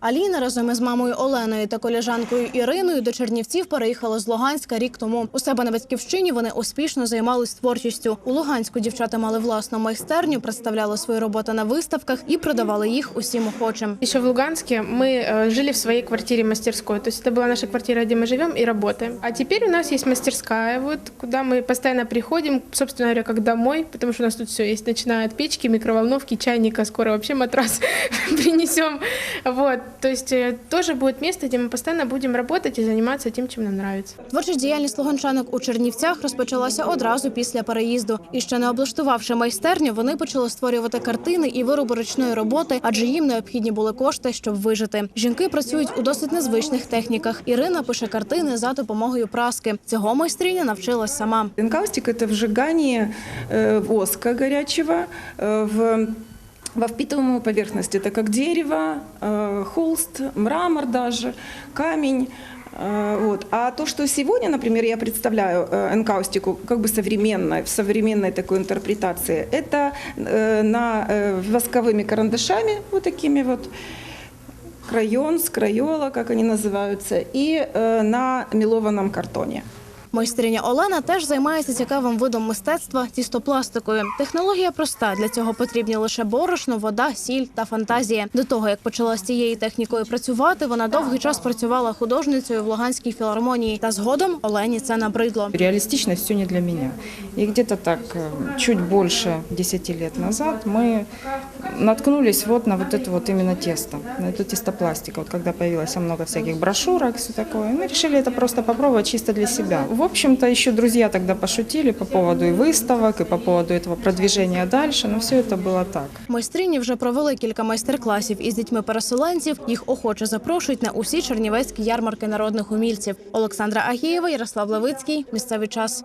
Аліна разом із мамою Оленою та коліжанкою Іриною до Чернівців переїхала з Луганська рік тому. У себе на батьківщині вони успішно займались творчістю. У Луганську дівчата мали власну майстерню, представляли свої роботи на виставках і продавали їх усім охочим. Еще в Луганске мы э, жили в своей квартире-мастерской. То есть это была наша квартира, где мы живем и работаем. А теперь у нас есть мастерская, вот, куда мы постоянно приходим, собственно говоря, как домой, потому что у нас тут все есть, начиная от печки, микроволновки, чайника, скоро вообще матрас принесем. Вот, то есть э, тоже будет место, где мы постоянно будем работать и заниматься тем, чем нам нравится. Творча діяльність луганчанок у Чернівцях розпочалася одразу після переїзду. І ще не облаштувавши майстерню, вони почали створювати картини і вироби ручної роботи, адже їм необхідні були кошти, щоб вижити. Жінки працюють у досить незвичних техніках. Ірина пише картини за допомогою праски. Цього майстриня навчилась сама. Энкаустик – это вжигание э, воска горячего э, в во впитываемую поверхность. Это как дерево, э, холст, мрамор даже, камень. Э, Вот. А то, что сегодня, например, я представляю э, энкаустику как бы современной, в современной такой интерпретации, это э, на, э, восковыми карандашами, вот такими вот, крайон, скрайола, как они называются, и э, на мелованном картоне. Майстриня Олена теж займається цікавим видом мистецтва тістопластикою. Технологія проста. Для цього потрібні лише борошно, вода, сіль та фантазія. До того як почала з цією технікою працювати, вона довгий час працювала художницею в Луганській філармонії. Та згодом Олені це набридло. Реалистично все не для меня. И где-то так, э, чуть больше 10 лет назад, мы наткнулись вот на вот это вот именно тесто, на эту тестопластику. Вот когда появилось много всяких брошюрок, все такое, мы решили это просто попробовать чисто для себя. В общем-то, еще друзья тогда пошутили по поводу и выставок, и по поводу этого продвижения дальше, но все это было так. Майстрині вже провели кілька майстер-класів із дітьми переселенців. Їх охоче запрошують на усі чернівецькі ярмарки народних умільців. Олександра Агієва, Ярослав Левицький. Місцевий час.